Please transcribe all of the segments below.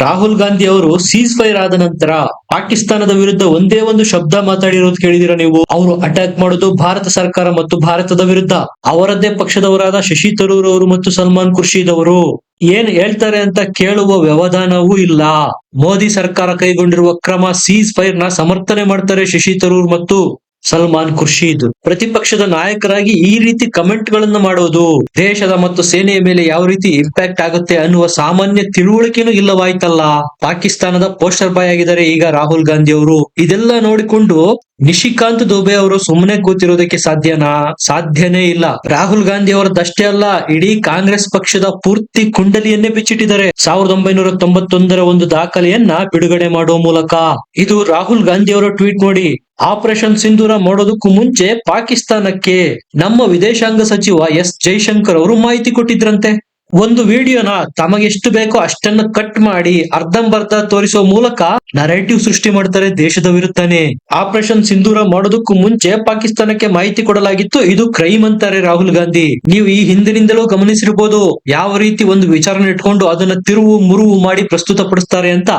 ರಾಹುಲ್ ಗಾಂಧಿ ಅವರು seize fire ಆದ ನಂತರ ಪಾಕಿಸ್ತಾನದ ವಿರುದ್ಧ ಒಂದೇ ಒಂದು ಶಬ್ದ ಮಾತಾಡಿರೋದು ಕೇಳಿದಿರ ನೀವು? ಅವರು ಅಟ್ಯಾಕ್ ಮಾಡೋದು ಭಾರತ ಸರ್ಕಾರ ಮತ್ತು ಭಾರತದ ವಿರುದ್ಧ. ಅವರದ್ದೇ ಪಕ್ಷದವರಾದ ಶಶಿ ತರೂರ್ ಅವರು ಮತ್ತು ಸಲ್ಮಾನ್ ಖುರ್ಷಿದ್ ಅವರು. ಏನ್ ಹೇಳ್ತಾರೆ ಅಂತ ಕೇಳುವ ವ್ಯವಧಾನವೂ ಇಲ್ಲ. ಮೋದಿ ಸರ್ಕಾರ ಕೈಗೊಂಡಿರುವ ಕ್ರಮ ಸೀಸ್ ಫೈರ್ನ ಸಮರ್ಥನೆ ಮಾಡ್ತಾರೆ ಶಶಿ ತರೂರ್ ಮತ್ತು ಸಲ್ಮಾನ್ ಖುರ್ಷೀದ್. ಪ್ರತಿಪಕ್ಷದ ನಾಯಕರಾಗಿ ಈ ರೀತಿ ಕಮೆಂಟ್ಗಳನ್ನು ಮಾಡೋದು ದೇಶದ ಮತ್ತು ಸೇನೆಯ ಮೇಲೆ ಯಾವ ರೀತಿ ಇಂಪ್ಯಾಕ್ಟ್ ಆಗುತ್ತೆ ಅನ್ನುವ ಸಾಮಾನ್ಯ ತಿಳುವಳಿಕೆನೂ ಇಲ್ಲವಾಯ್ತಲ್ಲ. ಪಾಕಿಸ್ತಾನದ ಪೋಸ್ಟರ್ ಬಾಯ್ ಆಗಿದ್ದಾರೆ ಈಗ ರಾಹುಲ್ ಗಾಂಧಿ ಅವರು. ಇದೆಲ್ಲ ನೋಡಿಕೊಂಡು ನಿಶಿಕಾಂತ್ ದುಬೆ ಅವರು ಸುಮ್ಮನೆ ಕೂತಿರೋದಕ್ಕೆ ಸಾಧ್ಯನಾ? ಸಾಧ್ಯನೇ ಇಲ್ಲ. ರಾಹುಲ್ ಗಾಂಧಿ ಅವರದಷ್ಟೇ ಅಲ್ಲ, ಇಡೀ ಕಾಂಗ್ರೆಸ್ ಪಕ್ಷದ ಪೂರ್ತಿ ಕುಂಡಲಿಯನ್ನೇ ಬಿಚ್ಚಿಟ್ಟಿದ್ದಾರೆ. ಸಾವಿರದ ಒಂಬೈನೂರ ತೊಂಬತ್ತೊಂದರ ಒಂದು ದಾಖಲೆಯನ್ನ ಬಿಡುಗಡೆ ಮಾಡುವ ಮೂಲಕ. ಇದು ರಾಹುಲ್ ಗಾಂಧಿ ಅವರ ಟ್ವೀಟ್ ನೋಡಿ. ಆಪರೇಷನ್ ಸಿಂಧೂರ ಮಾಡೋದಕ್ಕೂ ಮುಂಚೆ ಪಾಕಿಸ್ತಾನಕ್ಕೆ ನಮ್ಮ ವಿದೇಶಾಂಗ ಸಚಿವ ಎಸ್ ಜೈಶಂಕರ್ ಅವರು ಮಾಹಿತಿ ಕೊಟ್ಟಿದ್ರಂತೆ. ಒಂದು ವಿಡಿಯೋನ ತಮಗೆಷ್ಟು ಬೇಕೋ ಅಷ್ಟನ್ನ ಕಟ್ ಮಾಡಿ ಅರ್ಧಂಬರ್ಧ ತೋರಿಸುವ ಮೂಲಕ ನರೇಟಿವ್ ಸೃಷ್ಟಿ ಮಾಡ್ತಾರೆ ದೇಶದ ವಿರುದ್ಧನೇ. ಆಪರೇಷನ್ ಸಿಂಧೂರ ಮಾಡೋದಕ್ಕೂ ಮುಂಚೆ ಪಾಕಿಸ್ತಾನಕ್ಕೆ ಮಾಹಿತಿ ಕೊಡಲಾಗಿತ್ತು. ಇದು ಕ್ರೈಮ್ ಅಂತಾರೆ ರಾಹುಲ್ ಗಾಂಧಿ. ನೀವು ಈ ಹಿಂದಿನಿಂದಲೂ ಗಮನಿಸಿರ್ಬೋದು ಯಾವ ರೀತಿ ಒಂದು ವಿಚಾರನ ಇಟ್ಕೊಂಡು ಅದನ್ನ ತಿರುವು ಮುರುವು ಮಾಡಿ ಪ್ರಸ್ತುತಪಡಿಸ್ತಾರೆ ಅಂತ.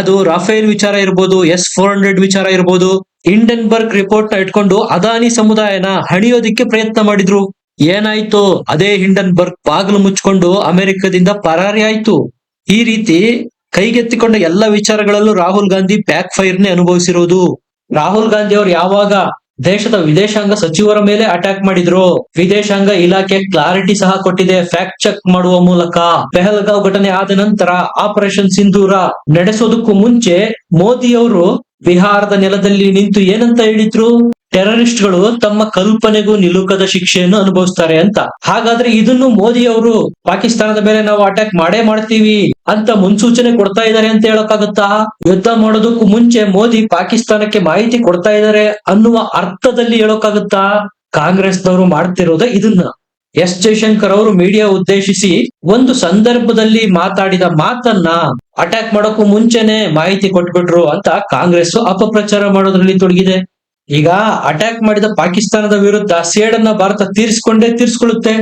ಅದು ರಾಫೇಲ್ ವಿಚಾರ ಇರ್ಬೋದು, ಎಸ್ ಫೋರ್ ಹಂಡ್ರೆಡ್ ವಿಚಾರ ಇರ್ಬೋದು ಇಂಡನ್ಬರ್ಗ್ ರಿಪೋರ್ಟ್ನ ಇಟ್ಕೊಂಡು ಅದಾನಿ ಸಮುದಾಯನ ಹಣಿಯೋದಿಕ್ಕೆ ಪ್ರಯತ್ನ ಮಾಡಿದ್ರು. ಏನಾಯ್ತು? ಅದೇ ಹಿಂಡನ್ಬರ್ಗ್ ಬಾಗಿಲು ಮುಚ್ಕೊಂಡು ಅಮೆರಿಕದಿಂದ ಪರಾರಿ ಆಯ್ತು. ಈ ರೀತಿ ಕೈಗೆತ್ತಿಕೊಂಡ ಎಲ್ಲ ವಿಚಾರಗಳಲ್ಲೂ ರಾಹುಲ್ ಗಾಂಧಿ ಬ್ಯಾಕ್ ಫೈರ್ ನೇ ಅನುಭವಿಸಿರೋದು. ರಾಹುಲ್ ಗಾಂಧಿ ಅವರು ಯಾವಾಗ ದೇಶದ ವಿದೇಶಾಂಗ ಸಚಿವರ ಮೇಲೆ ಅಟ್ಯಾಕ್ ಮಾಡಿದ್ರು? ವಿದೇಶಾಂಗ ಇಲಾಖೆ ಕ್ಲಾರಿಟಿ ಸಹ ಕೊಟ್ಟಿದೆ. ಫ್ಯಾಕ್ಟ್ ಚೆಕ್ ಮಾಡುವ ಮೂಲಕ. ಪೆಹಲ್ಗಾವ್ ಘಟನೆ ಆದ ನಂತರ ಆಪರೇಷನ್ ಸಿಂಧೂರ ನಡೆಸೋದಕ್ಕೂ ಮುಂಚೆ ಮೋದಿ ಅವರು ಬಿಹಾರದ ನೆಲದಲ್ಲಿ ನಿಂತು ಏನಂತ ಹೇಳಿದ್ರು? ಟೆರರಿಸ್ಟ್ಗಳು ತಮ್ಮ ಕಲ್ಪನೆಗೂ ನಿಲುಕದ ಶಿಕ್ಷೆಯನ್ನು ಅನುಭವಿಸ್ತಾರೆ ಅಂತ. ಹಾಗಾದ್ರೆ ಇದನ್ನು ಮೋದಿ ಅವರು ಪಾಕಿಸ್ತಾನದ ಮೇಲೆ ನಾವು ಅಟ್ಯಾಕ್ ಮಾಡೇ ಮಾಡ್ತೀವಿ ಅಂತ ಮುನ್ಸೂಚನೆ ಕೊಡ್ತಾ ಇದ್ದಾರೆ ಅಂತ ಹೇಳಕ್ಕಾಗತ್ತಾ? ಯುದ್ಧ ಮಾಡೋದಕ್ಕೂ ಮುಂಚೆ ಮೋದಿ ಪಾಕಿಸ್ತಾನಕ್ಕೆ ಮಾಹಿತಿ ಕೊಡ್ತಾ ಇದ್ದಾರೆ ಅನ್ನುವ ಅರ್ಥದಲ್ಲಿ ಹೇಳೋಕ್ಕಾಗತ್ತಾ? ಕಾಂಗ್ರೆಸ್ನವರು ಮಾಡ್ತಿರೋದೇ ಇದನ್ನ. ಎಸ್ ಜೈಶಂಕರ್ ಅವರು ಮೀಡಿಯಾ ಉದ್ದೇಶಿಸಿ ಒಂದು ಸಂದರ್ಭದಲ್ಲಿ ಮಾತಾಡಿದ ಮಾತನ್ನ ಅಟ್ಯಾಕ್ ಮಾಡೋಕ್ಕೂ ಮುಂಚೆನೆ ಮಾಹಿತಿ ಕೊಟ್ಬಿಟ್ರು ಅಂತ ಕಾಂಗ್ರೆಸ್ ಅಪಪ್ರಚಾರ ಮಾಡೋದ್ರಲ್ಲಿ ತೊಡಗಿದೆ. ಈಗ ಅಟ್ಯಾಕ್ ಮಾಡಿದ ಪಾಕಿಸ್ತಾನದ ವಿರುದ್ಧ ಸೇಡನ್ನ ಭಾರತ ತೀರಿಸಿಕೊಂಡೇ ತೀರಿಸಿಕೊಳ್ಳುತ್ತೆ.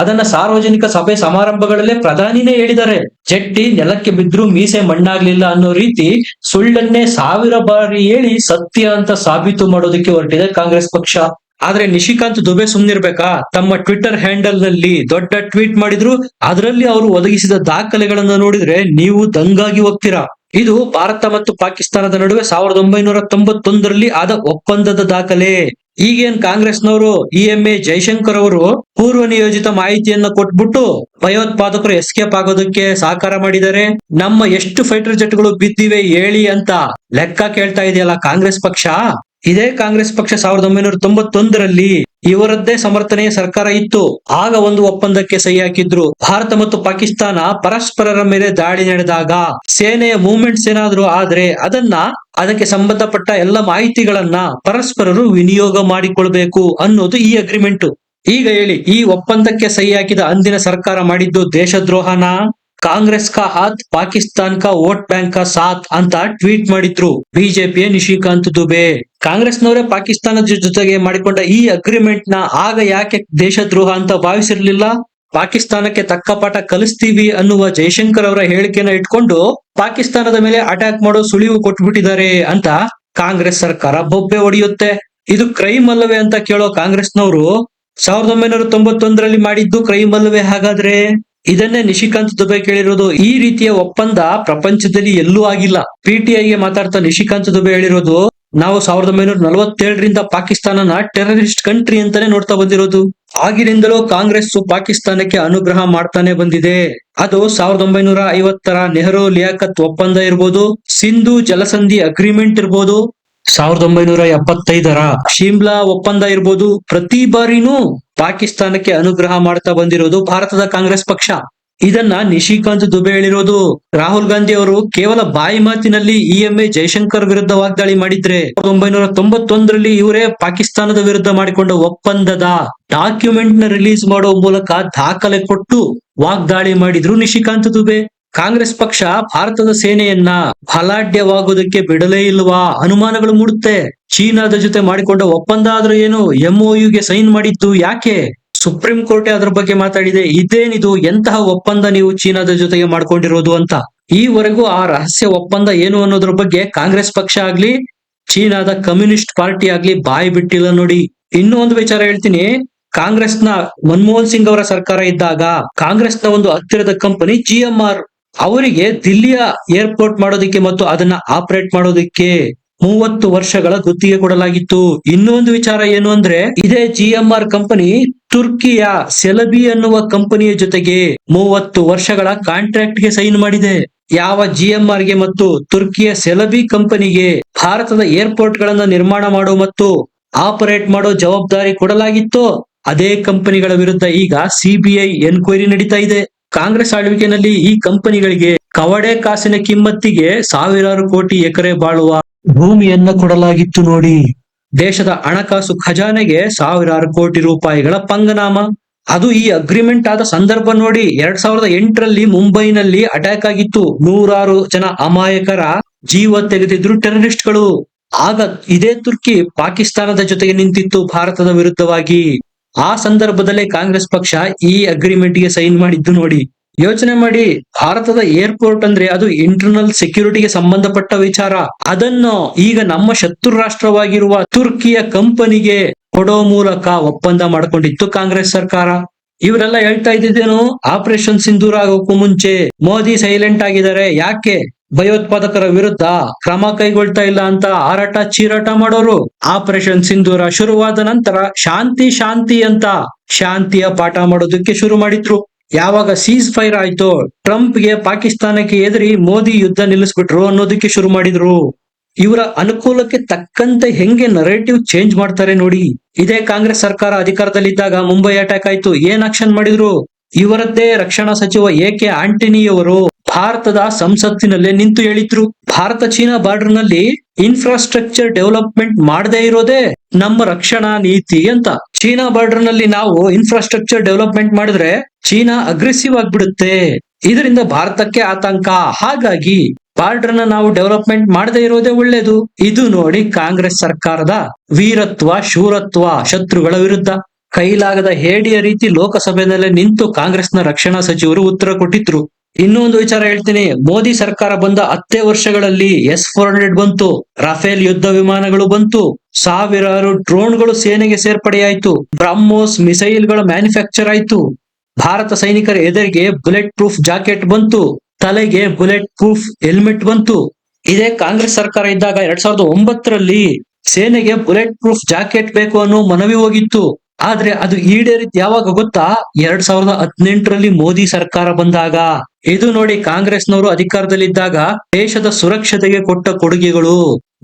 ಅದನ್ನ ಸಾರ್ವಜನಿಕ ಸಭೆ ಸಮಾರಂಭಗಳಲ್ಲೇ ಪ್ರಧಾನಿನೇ ಹೇಳಿದ್ದಾರೆ. ಜಟ್ಟಿ ನೆಲಕ್ಕೆ ಬಿದ್ರೂ ಮೀಸೆ ಮಣ್ಣಾಗ್ಲಿಲ್ಲ ಅನ್ನೋ ರೀತಿ ಸುಳ್ಳನ್ನೇ ಸಾವಿರ ಬಾರಿ ಹೇಳಿ ಸತ್ಯ ಅಂತ ಸಾಬೀತು ಮಾಡೋದಕ್ಕೆ ಹೊರಟಿದೆ ಕಾಂಗ್ರೆಸ್ ಪಕ್ಷ. ಆದ್ರೆ ನಿಶಿಕಾಂತ್ ದುಬೆ ಸುಮ್ನಿರ್ಬೇಕಾ? ತಮ್ಮ ಟ್ವಿಟರ್ ಹ್ಯಾಂಡಲ್ನಲ್ಲಿ ದೊಡ್ಡ ಟ್ವೀಟ್ ಮಾಡಿದ್ರು, ಅದರಲ್ಲಿ ಅವರು ಒದಗಿಸಿದ ದಾಖಲೆಗಳನ್ನ ನೋಡಿದ್ರೆ ನೀವು ದಂಗಾಗಿ ಹೋಗ್ತೀರಾ? ಇದು ಭಾರತ ಮತ್ತು ಪಾಕಿಸ್ತಾನದ ನಡುವೆ ಸಾವಿರದ ಒಂಬೈನೂರ ತೊಂಬತ್ತೊಂದರಲ್ಲಿ ಆದ ಒಪ್ಪಂದದ ದಾಖಲೆ. ಈಗೇನ್ ಕಾಂಗ್ರೆಸ್ನವರು ಇ ಎಂ ಎ ಜೈಶಂಕರ್ ಅವರು ಪೂರ್ವ ನಿಯೋಜಿತ ಮಾಹಿತಿಯನ್ನ ಕೊಟ್ಬಿಟ್ಟು ಭಯೋತ್ಪಾದಕರು ಎಸ್ಕೇಪ್ ಆಗೋದಕ್ಕೆ ಸಹಕಾರ ಮಾಡಿದ್ದಾರೆ. ನಮ್ಮ ಎಷ್ಟು ಫೈಟರ್ ಜೆಟ್ಗಳು ಬಿದ್ದಿವೆ ಹೇಳಿ ಅಂತ ಲೆಕ್ಕ ಕೇಳ್ತಾ ಇದೆಯಲ್ಲ ಕಾಂಗ್ರೆಸ್ ಪಕ್ಷ? ಇದೇ ಕಾಂಗ್ರೆಸ್ ಪಕ್ಷ ಸಾವಿರದ ಒಂಬೈನೂರ ತೊಂಬತ್ತೊಂದರಲ್ಲಿ ಇವರದ್ದೇ ಸಮರ್ಥನೆಯ ಸರ್ಕಾರ ಇತ್ತು. ಆಗ ಒಂದು ಒಪ್ಪಂದಕ್ಕೆ ಸಹಿ ಹಾಕಿದ್ರು. ಭಾರತ ಮತ್ತು ಪಾಕಿಸ್ತಾನ ಪರಸ್ಪರರ ಮೇಲೆ ದಾಳಿ ನಡೆದಾಗ ಸೇನೆಯ ಮೂವ್ಮೆಂಟ್ಸ್ ಏನಾದ್ರು ಆದ್ರೆ ಅದನ್ನ ಅದಕ್ಕೆ ಸಂಬಂಧಪಟ್ಟ ಎಲ್ಲ ಮಾಹಿತಿಗಳನ್ನ ಪರಸ್ಪರರು ವಿನಿಯೋಗ ಮಾಡಿಕೊಳ್ಬೇಕು ಅನ್ನೋದು ಈ ಅಗ್ರಿಮೆಂಟ್ ಈಗ ಹೇಳಿ, ಈ ಒಪ್ಪಂದಕ್ಕೆ ಸಹಿ ಹಾಕಿದ ಅಂದಿನ ಸರ್ಕಾರ ಮಾಡಿದ್ದು ದೇಶದ್ರೋಹನ? ಕಾಂಗ್ರೆಸ್ ಕಾ ಹಾತ್, ಪಾಕಿಸ್ತಾನ್ ಕಾ ವೋಟ್ ಬ್ಯಾಂಕ್ ಕಾ ಸಾಥ್ ಅಂತ ಟ್ವೀಟ್ ಮಾಡಿದ್ರು ಬಿಜೆಪಿಯ ನಿಶಿಕಾಂತ್ ದುಬೆ. ಕಾಂಗ್ರೆಸ್ನವರೇ ಪಾಕಿಸ್ತಾನದ ಜೊತೆಗೆ ಮಾಡಿಕೊಂಡ ಈ ಅಗ್ರಿಮೆಂಟ್ನ ಆಗ ಯಾಕೆ ದೇಶದ್ರೋಹ ಅಂತ ಭಾವಿಸಿರ್ಲಿಲ್ಲ? ಪಾಕಿಸ್ತಾನಕ್ಕೆ ತಕ್ಕ ಪಾಠ ಕಲಿಸ್ತೀವಿ ಅನ್ನುವ ಜೈಶಂಕರ್ ಅವರ ಹೇಳಿಕೆನ ಇಟ್ಕೊಂಡು ಪಾಕಿಸ್ತಾನದ ಮೇಲೆ ಅಟ್ಯಾಕ್ ಮಾಡೋ ಸುಳಿವು ಕೊಟ್ಬಿಟ್ಟಿದ್ದಾರೆ ಅಂತ ಕಾಂಗ್ರೆಸ್ ಸರ್ಕಾರ ಬೊಬ್ಬೆ ಹೊಡೆಯುತ್ತೆ. ಇದು ಕ್ರೈಮ್ ಅಲ್ಲವೇ ಅಂತ ಕೇಳೋ ಕಾಂಗ್ರೆಸ್ನವರು, ಸಾವಿರದ ಒಂಬೈನೂರ ತೊಂಬತ್ತೊಂದರಲ್ಲಿ ಮಾಡಿದ್ದು ಕ್ರೈಮ್ ಅಲ್ಲವೇ ಹಾಗಾದ್ರೆ? ಇದನ್ನೇ ನಿಶಿಕಾಂತ್ ದುಬೆ ಕೇಳಿರೋದು. ಈ ರೀತಿಯ ಒಪ್ಪಂದ ಪ್ರಪಂಚದಲ್ಲಿ ಎಲ್ಲೂ ಆಗಿಲ್ಲ. ಪಿಟಿಐಗೆ ಮಾತಾಡ್ತಾ ನಿಶಿಕಾಂತ್ ದುಬೆ ಹೇಳಿರೋದು, ನಾವು ಸಾವಿರದ ಒಂಬೈನೂರ ನಲವತ್ತೇಳರಿಂದ ಪಾಕಿಸ್ತಾನನ ಟೆರರಿಸ್ಟ್ ಕಂಟ್ರಿ ಅಂತಾನೆ ನೋಡ್ತಾ ಬಂದಿರೋದು. ಆಗಿನಿಂದಲೂ ಕಾಂಗ್ರೆಸ್ ಪಾಕಿಸ್ತಾನಕ್ಕೆ ಅನುಗ್ರಹ ಮಾಡ್ತಾನೆ ಬಂದಿದೆ. ಅದು ಸಾವಿರದ ಒಂಬೈನೂರ ಐವತ್ತರ ನೆಹರು ಲಿಯಾಕತ್ ಒಪ್ಪಂದ ಇರ್ಬೋದು, ಸಿಂಧು ಜಲಸಂಧಿ ಅಗ್ರಿಮೆಂಟ್ ಇರ್ಬೋದು ಸಾವಿರದ ಒಂಬೈನೂರ ಎಪ್ಪತ್ತೈದರ ಶಿಮ್ಲಾ ಒಪ್ಪಂದ ಇರ್ಬೋದು. ಪ್ರತಿ ಬಾರಿನೂ ಪಾಕಿಸ್ತಾನಕ್ಕೆ ಅನುಗ್ರಹ ಮಾಡ್ತಾ ಬಂದಿರೋದು ಭಾರತದ ಕಾಂಗ್ರೆಸ್ ಪಕ್ಷ. ಇದನ್ನ ನಿಶಿಕಾಂತ್ ದುಬೆ ಹೇಳಿರೋದು. ರಾಹುಲ್ ಗಾಂಧಿ ಅವರು ಕೇವಲ ಬಾಯಿ ಮಾತಿನಲ್ಲಿ ಇ ಎಂ ಎ ಜೈಶಂಕರ್ ವಿರುದ್ಧ ವಾಗ್ದಾಳಿ ಮಾಡಿದ್ರೆ ಸಾವಿರದ ಒಂಬೈನೂರ ತೊಂಬತ್ತೊಂದರಲ್ಲಿ ಇವರೇ ಪಾಕಿಸ್ತಾನದ ವಿರುದ್ಧ ಮಾಡಿಕೊಂಡ ಒಪ್ಪಂದದ ಡಾಕ್ಯುಮೆಂಟ್ನ ರಿಲೀಸ್ ಮಾಡುವ ಮೂಲಕ ದಾಖಲೆ ಕೊಟ್ಟು ವಾಗ್ದಾಳಿ ಮಾಡಿದ್ರು ನಿಶಿಕಾಂತ್ ದುಬೆ. ಕಾಂಗ್ರೆಸ್ ಪಕ್ಷ ಭಾರತದ ಸೇನೆಯನ್ನ ಬಲಾಢ್ಯವಾಗೋದಕ್ಕೆ ಬಿಡಲೇ ಇಲ್ವಾ ಅನುಮಾನಗಳು ಮೂಡುತ್ತೆ. ಚೀನಾದ ಜೊತೆ ಮಾಡಿಕೊಂಡ ಒಪ್ಪಂದ ಆದ್ರೂ ಏನು? ಎಂಒಯುಗೆ ಸೈನ್ ಮಾಡಿದ್ದು ಯಾಕೆ? ಸುಪ್ರೀಂ ಕೋರ್ಟ್ ಅದರ ಬಗ್ಗೆ ಮಾತಾಡಿದೆ. ಇದೇನಿದು? ಎಂತಹ ಒಪ್ಪಂದ ನೀವು ಚೀನಾದ ಜೊತೆಗೆ ಮಾಡ್ಕೊಂಡಿರೋದು ಅಂತ? ಈವರೆಗೂ ಆ ರಹಸ್ಯ ಒಪ್ಪಂದ ಏನು ಅನ್ನೋದ್ರ ಬಗ್ಗೆ ಕಾಂಗ್ರೆಸ್ ಪಕ್ಷ ಆಗ್ಲಿ, ಚೀನಾದ ಕಮ್ಯುನಿಸ್ಟ್ ಪಾರ್ಟಿ ಆಗ್ಲಿ ಬಾಯಿ ಬಿಟ್ಟಿಲ್ಲ ನೋಡಿ. ಇನ್ನೂ ಒಂದು ವಿಚಾರ ಹೇಳ್ತೀನಿ. ಕಾಂಗ್ರೆಸ್ನ ಮನಮೋಹನ್ ಸಿಂಗ್ ಅವರ ಸರ್ಕಾರ ಇದ್ದಾಗ ಕಾಂಗ್ರೆಸ್ನ ಒಂದು ಹತ್ತಿರದ ಕಂಪನಿ ಜಿ ಎಂ ಆರ್ ಅವರಿಗೆ ದಿಲ್ಲಿಯ ಏರ್ಪೋರ್ಟ್ ಮಾಡೋದಕ್ಕೆ ಮತ್ತು ಅದನ್ನ ಆಪರೇಟ್ ಮಾಡೋದಕ್ಕೆ ಮೂವತ್ತು ವರ್ಷಗಳ ಗುತ್ತಿಗೆ ಕೊಡಲಾಗಿತ್ತು. ಇನ್ನೊಂದು ವಿಚಾರ ಏನು ಅಂದ್ರೆ, ಇದೇ ಜಿ ಕಂಪನಿ ತುರ್ಕಿಯ ಸೆಲಬಿ ಅನ್ನುವ ಕಂಪನಿಯ ಜೊತೆಗೆ ಮೂವತ್ತು ವರ್ಷಗಳ ಕಾಂಟ್ರಾಕ್ಟ್ಗೆ ಸೈನ್ ಮಾಡಿದೆ. ಯಾವ ಜಿ ಎಂ ಆರ್ಗೆ ಮತ್ತು ತುರ್ಕಿಯ ಸೆಲಬಿ ಕಂಪನಿಗೆ ಭಾರತದ ಏರ್ಪೋರ್ಟ್ ಗಳನ್ನ ನಿರ್ಮಾಣ ಮಾಡೋ ಮತ್ತು ಆಪರೇಟ್ ಮಾಡೋ ಜವಾಬ್ದಾರಿ ಕೊಡಲಾಗಿತ್ತು, ಅದೇ ಕಂಪನಿಗಳ ವಿರುದ್ಧ ಈಗ ಸಿಬಿಐ ಎನ್ಕ್ವೈರಿ ನಡೀತಾ ಇದೆ. ಕಾಂಗ್ರೆಸ್ ಆಳ್ವಿಕೆಯಲ್ಲಿ ಈ ಕಂಪನಿಗಳಿಗೆ ಕವಡೆ ಕಾಸಿನ ಕಿಮ್ಮತ್ತಿಗೆ ಸಾವಿರಾರು ಕೋಟಿ ಎಕರೆ ಬಾಳುವ ಭೂಮಿಯನ್ನ ಕೊಡಲಾಗಿತ್ತು ನೋಡಿ. ದೇಶದ ಹಣಕಾಸು ಖಜಾನೆಗೆ ಸಾವಿರಾರು ಕೋಟಿ ರೂಪಾಯಿಗಳ ಪಂಗನಾಮ. ಅದು ಈ ಅಗ್ರಿಮೆಂಟ್ ಆದ ಸಂದರ್ಭ ನೋಡಿ ಎರಡ್ ಸಾವಿರದ ಎಂಟರಲ್ಲಿ ಮುಂಬೈನಲ್ಲಿ ಅಟ್ಯಾಕ್ ಆಗಿತ್ತು. ನೂರಾರು ಜನ ಅಮಾಯಕರ ಜೀವ ತೆಗೆದಿದ್ರು ಟೆರರಿಸ್ಟ್ಗಳು. ಆಗ ಇದೇ ತುರ್ಕಿ ಪಾಕಿಸ್ತಾನದ ಜೊತೆಗೆ ನಿಂತಿತ್ತು ಭಾರತದ ವಿರುದ್ಧವಾಗಿ. ಆ ಸಂದರ್ಭದಲ್ಲೇ ಕಾಂಗ್ರೆಸ್ ಪಕ್ಷ ಈ ಅಗ್ರಿಮೆಂಟ್ಗೆ ಸೈನ್ ಮಾಡಿದ್ದು ನೋಡಿ. ಯೋಚನೆ ಮಾಡಿ, ಭಾರತದ ಏರ್ಪೋರ್ಟ್ ಅಂದ್ರೆ ಅದು ಇಂಟರ್ನಲ್ ಸೆಕ್ಯೂರಿಟಿಗೆ ಸಂಬಂಧಪಟ್ಟ ವಿಚಾರ. ಅದನ್ನು ಈಗ ನಮ್ಮ ಶತ್ರು ರಾಷ್ಟ್ರವಾಗಿರುವ ತುರ್ಕಿಯ ಕಂಪನಿಗೆ ಕೊಡೋ ಮೂಲಕ ಒಪ್ಪಂದ ಮಾಡ್ಕೊಂಡಿತ್ತು ಕಾಂಗ್ರೆಸ್ ಸರ್ಕಾರ. ಇವರೆಲ್ಲ ಹೇಳ್ತಾ ಇದ್ದಿದ್ದೇನು ಆಪರೇಷನ್ ಸಿಂಧೂರ ಆಗೋಕ್ಕೂ ಮುಂಚೆ ಮೋದಿ ಸೈಲೆಂಟ್ ಆಗಿದ್ದಾರೆ, ಯಾಕೆ? ಭಯೋತ್ಪಾದಕರ ವಿರುದ್ಧ ಕ್ರಮ ಕೈಗೊಳ್ತಾ ಇಲ್ಲ ಅಂತ ಹಾರಾಟ ಚೀರಾಟ ಮಾಡೋರು. ಆಪರೇಷನ್ ಸಿಂಧೂರ ಶುರುವಾದ ನಂತರ ಶಾಂತಿ ಶಾಂತಿ ಅಂತ ಶಾಂತಿಯ ಪಾಠ ಮಾಡೋದಕ್ಕೆ ಶುರು ಮಾಡಿದ್ರು. ಯಾವಾಗ ಸೀಸ್ ಫೈರ್ ಆಯ್ತು, ಟ್ರಂಪ್ಗೆ ಪಾಕಿಸ್ತಾನಕ್ಕೆ ಎದುರಿ ಮೋದಿ ಯುದ್ಧ ನಿಲ್ಲಿಸ್ಬಿಟ್ರು ಅನ್ನೋದಕ್ಕೆ ಶುರು ಮಾಡಿದ್ರು. ಇವರ ಅನುಕೂಲಕ್ಕೆ ತಕ್ಕಂತೆ ಹೆಂಗೆ ನರೇಟಿವ್ ಚೇಂಜ್ ಮಾಡ್ತಾರೆ ನೋಡಿ. ಇದೇ ಕಾಂಗ್ರೆಸ್ ಸರ್ಕಾರ ಅಧಿಕಾರದಲ್ಲಿದ್ದಾಗ ಮುಂಬೈ ಅಟ್ಯಾಕ್ ಆಯ್ತು. ಏನ್ ಆಕ್ಷನ್ ಮಾಡಿದ್ರು? ಇವರದ್ದೇ ರಕ್ಷಣಾ ಸಚಿವ ಎ ಕೆ ಆಂಟನಿಯವರು ಭಾರತದ ಸಂಸತ್ತಿನಲ್ಲೇ ನಿಂತು ಹೇಳಿದ್ರು. ಭಾರತ ಚೀನಾ ಬಾರ್ಡರ್ನಲ್ಲಿ ಇನ್ಫ್ರಾಸ್ಟ್ರಕ್ಚರ್ ಡೆವಲಪ್ಮೆಂಟ್ ಮಾಡದೇ ಇರೋದೇ ನಮ್ಮ ರಕ್ಷಣಾ ನೀತಿ ಅಂತ. ಚೀನಾ ಬಾರ್ಡರ್ನಲ್ಲಿ ನಾವು ಇನ್ಫ್ರಾಸ್ಟ್ರಕ್ಚರ್ ಡೆವಲಪ್ಮೆಂಟ್ ಮಾಡಿದ್ರೆ ಚೀನಾ ಅಗ್ರೆಸಿವ್ ಆಗ್ಬಿಡುತ್ತೆ. ಇದರಿಂದ ಭಾರತಕ್ಕೆ ಆತಂಕ. ಹಾಗಾಗಿ ಬಾರ್ಡರ್ ನಾವು ಡೆವಲಪ್ಮೆಂಟ್ ಮಾಡದೇ ಇರೋದೇ ಒಳ್ಳೇದು. ಇದು ನೋಡಿ ಕಾಂಗ್ರೆಸ್ ಸರ್ಕಾರದ ವೀರತ್ವ, ಶೂರತ್ವ, ಶತ್ರುಗಳ ವಿರುದ್ಧ. ಕೈಲಾಗದ ಹೇಡಿಯ ರೀತಿ ಲೋಕಸಭೆಯಲ್ಲೇ ನಿಂತು ಕಾಂಗ್ರೆಸ್ನ ರಕ್ಷಣಾ ಸಚಿವರು ಉತ್ತರ ಕೊಟ್ಟಿದ್ರು. ಇನ್ನೊಂದು ವಿಚಾರ ಹೇಳ್ತೀನಿ. ಮೋದಿ ಸರ್ಕಾರ ಬಂದ ಹತ್ತೇ ವರ್ಷಗಳಲ್ಲಿ ಎಸ್ ಫೋರ್ ಹಂಡ್ರೆಡ್ ಬಂತು. ರಫೇಲ್ ಯುದ್ಧ ವಿಮಾನಗಳು ಬಂತು. ಸಾವಿರಾರು ಡ್ರೋನ್ಗಳು ಸೇನೆಗೆ ಸೇರ್ಪಡೆಯಾಯಿತು. ಬ್ರಹ್ಮೋಸ್ ಮಿಸೈಲ್ಗಳ ಮ್ಯಾನುಫ್ಯಾಕ್ಚರ್ ಆಯಿತು. ಭಾರತ ಸೈನಿಕರ ಎದುರಿಗೆ ಬುಲೆಟ್ ಪ್ರೂಫ್ ಜಾಕೆಟ್ ಬಂತು. ತಲೆಗೆ ಬುಲೆಟ್ ಪ್ರೂಫ್ ಹೆಲ್ಮೆಟ್ ಬಂತು. ಇದೇ ಕಾಂಗ್ರೆಸ್ ಸರ್ಕಾರ ಇದ್ದಾಗ ಎರಡ್ ಸಾವಿರದ ಒಂಬತ್ತರಲ್ಲಿ ಸೇನೆಗೆ ಬುಲೆಟ್ ಪ್ರೂಫ್ ಜಾಕೆಟ್ ಬೇಕು ಅನ್ನೋ ಮನವಿ ಹೋಗಿತ್ತು. ಆದ್ರೆ ಅದು ಈಡೇರಿತ್ ಯಾವಾಗ ಗೊತ್ತಾ? ಎರಡ್ ಸಾವಿರದ ಹದಿನೆಂಟರಲ್ಲಿ ಮೋದಿ ಸರ್ಕಾರ ಬಂದಾಗ. ಇದು ನೋಡಿ ಕಾಂಗ್ರೆಸ್ನವರು ಅಧಿಕಾರದಲ್ಲಿದ್ದಾಗ ದೇಶದ ಸುರಕ್ಷತೆಗೆ ಕೊಟ್ಟ ಕೊಡುಗೆಗಳು.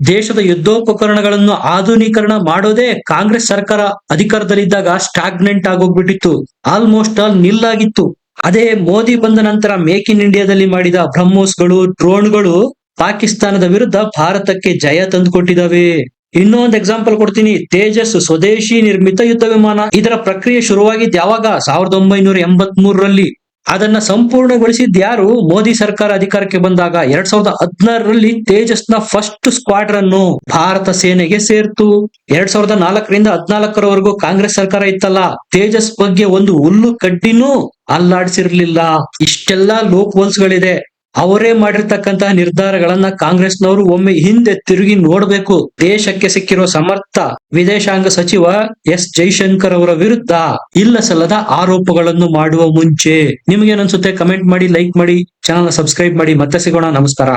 ದೇಶದ ಯುದ್ಧೋಪಕರಣಗಳನ್ನು ಆಧುನೀಕರಣ ಮಾಡೋದೇ ಕಾಂಗ್ರೆಸ್ ಸರ್ಕಾರ ಅಧಿಕಾರದಲ್ಲಿದ್ದಾಗ ಸ್ಟಾಗ್ನೆಂಟ್ ಆಗೋಗ್ಬಿಟ್ಟಿತ್ತು. ಆಲ್ಮೋಸ್ಟ್ ಆಲ್ ನಿಲ್ಲಾಗಿತ್ತು. ಅದೇ ಮೋದಿ ಬಂದ ನಂತರ ಮೇಕ್ ಇನ್ ಇಂಡಿಯಾದಲ್ಲಿ ಮಾಡಿದ ಬ್ರಹ್ಮೋಸ್ಗಳು, ಡ್ರೋನ್ಗಳು ಪಾಕಿಸ್ತಾನದ ವಿರುದ್ಧ ಭಾರತಕ್ಕೆ ಜಯ ತಂದುಕೊಟ್ಟಿದ್ದಾವೆ. ಇನ್ನೊಂದು ಎಕ್ಸಾಂಪಲ್ ಕೊಡ್ತೀನಿ. ತೇಜಸ್ ಸ್ವದೇಶಿ ನಿರ್ಮಿತ ಯುದ್ಧ ವಿಮಾನ. ಇದರ ಪ್ರಕ್ರಿಯೆ ಶುರುವಾಗಿದ್ದು ಯಾವಾಗ? ಸಾವಿರದ ಒಂಬೈನೂರ ಎಂಬತ್ ಮೂರರಲ್ಲಿ ಅದನ್ನ ಸಂಪೂರ್ಣಗೊಳಿಸಿದ್ ಯಾರು? ಮೋದಿ ಸರ್ಕಾರ ಅಧಿಕಾರಕ್ಕೆ ಬಂದಾಗ ಎರಡ್ ಸಾವಿರದ ಹದಿನಾರರಲ್ಲಿ ತೇಜಸ್ನ ಫಸ್ಟ್ ಸ್ಕ್ವಾಡ್ರನ್ ಅನ್ನು ಭಾರತ ಸೇನೆಗೆ ಸೇರ್ತು. ಎರಡ್ ಸಾವಿರದ ನಾಲ್ಕರಿಂದ ಹದಿನಾಲ್ಕರವರೆಗೂ ಕಾಂಗ್ರೆಸ್ ಸರ್ಕಾರ ಇತ್ತಲ್ಲ. ತೇಜಸ್ ಬಗ್ಗೆ ಒಂದು ಹುಲ್ಲು ಕಡ್ಡಿನೂ ಅಲ್ಲಾಡಿಸಿರ್ಲಿಲ್ಲ. ಇಷ್ಟೆಲ್ಲಾ ಲೋಕ್ ಹೋಲ್ಸ್ ಗಳಿದೆ ಅವರೇ ಮಾಡಿರ್ತಕ್ಕಂತಹ ನಿರ್ಧಾರಗಳನ್ನ ಕಾಂಗ್ರೆಸ್ನವರು ಒಮ್ಮೆ ಹಿಂದೆ ತಿರುಗಿ ನೋಡಬೇಕು. ದೇಶಕ್ಕೆ ಸಿಕ್ಕಿರುವ ಸಮರ್ಥ ವಿದೇಶಾಂಗ ಸಚಿವ ಎಸ್ ಜೈಶಂಕರ್ ಅವರ ವಿರುದ್ಧ ಇಲ್ಲ ಸಲ್ಲದ ಆರೋಪಗಳನ್ನು ಮಾಡುವ ಮುಂಚೆ. ನಿಮ್ಗೇನನ್ಸುತ್ತೆ ಕಮೆಂಟ್ ಮಾಡಿ, ಲೈಕ್ ಮಾಡಿ ಚಾನಲ್ ಸಬ್ಸ್ಕ್ರೈಬ್ ಮಾಡಿ. ಮತ್ತೆ ಸಿಗೋಣ. ನಮಸ್ಕಾರ.